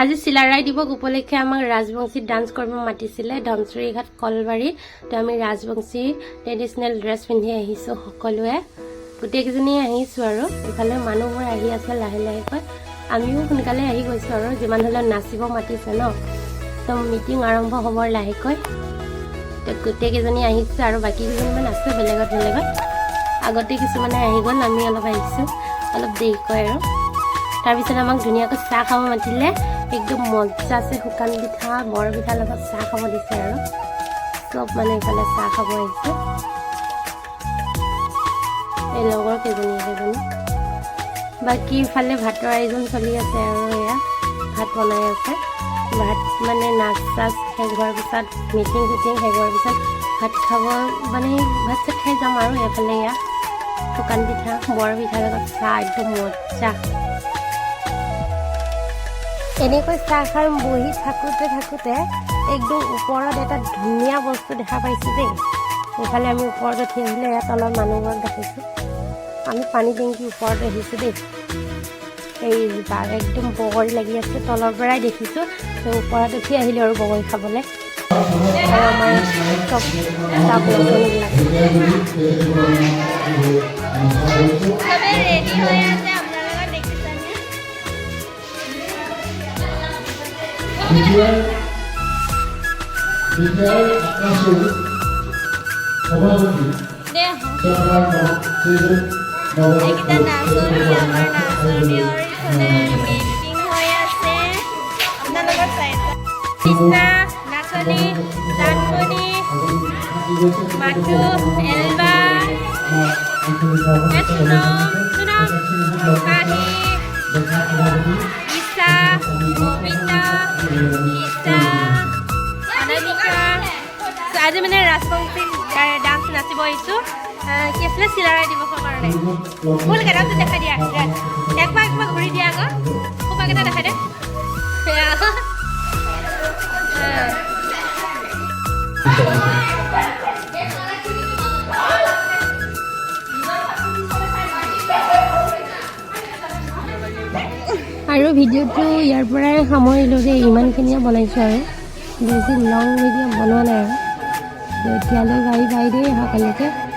আজি চিলাৰাই দিৱস উপলক্ষে আমাক ৰাজবংশীত ডান্স কৰিব মাতিছিলে ধনচুৰিঘাট কলবাৰী। তো আমি ৰাজবংশী ট্ৰেডিশ্যনেল ড্ৰেছ পিন্ধি আহিছোঁ সকলোৱে। গোটেইকেইজনী আহিছোঁ আৰু ইফালে মানুহবোৰ আহি আছে লাহে লাহেকৈ। আমিও সোনকালে আহি গৈছোঁ আৰু যিমান হ'লেও নাচিব মাতিছে ন। তো মিটিং আৰম্ভ হ'ব লাহেকৈ। তো গোটেইকেইজনী আহিছোঁ আৰু বাকী কেইজনীমান আছে বেলেগত বেলেগত। আগতে কিছুমানে আহি গ'ল আমি অলপ আহিছোঁ অলপ দেৰিকৈ আৰু। তাৰপিছত আমাক ধুনীয়াকৈ চাহ খাব মাতিলে। একদম মজা আছে, শুকান পিঠা বৰ পিঠাৰ লগত চাহ খাব দিছে আৰু। চব মানে এইফালে চাহ খাব আহিছে। এই লগৰ কেইজনী কেইজনী বাকী ইফালে ভাতৰ আয়োজন চলি আছে আৰু এয়া। ভাত বনাই আছে। ভাত মানে নাচ চাচ শেষ হোৱাৰ পিছত মিটিং চিটিং শেষ হোৱাৰ পিছত ভাত খাব মানে ভাত চাত খাই যাম আৰু এইফালে এয়া। শুকান পিঠা বৰ পিঠাৰ লগত চাহ, একদম মজা। এনেকৈ চাহ খাই বহি থাকোঁতে থাকোঁতে একদম ওপৰত এটা ধুনীয়া বস্তু দেখা পাইছোঁ দেই। এইফালে আমি ওপৰত উঠি আহিলে ইয়াত তলত মানুহবোৰক দেখিছোঁ। আমি পানী টেংকি ওপৰত আহিছোঁ দেই। এই একদম বগৰী লাগি আছে, তলৰ পৰাই দেখিছোঁ। তো ওপৰত উঠি আহিলোঁ আৰু বগৰী খাবলৈ। আমাৰ চব ষ্টাফ ল'ৰা আছে। আপোনালোকৰ চাই। কৃষ্ণা নাচনী জানমণি মাথু এলবা এ আজি মানে ৰাজবংশী ডান্স নাচিব আহিছোঁ। আহ, কি আছিলে? চিলাৰাই দিৱসৰ কাৰণে। ফুল কেইটাটো দেখাই দিয়া। একবাৰ একবাৰ ঘূৰি দিয়া আকৌ। সোপাকেইটা দেখাই দে। আৰু ভিডিঅ'টো ইয়াৰ পৰাই সামৰিলোঁ দেই ইমানখিনিয়ে বনাইছোঁ আৰু। বেছি লং ভিডিঅ' বনোৱা নাই আৰু। तो चलो भाई भाई रे यहाँ कर लेते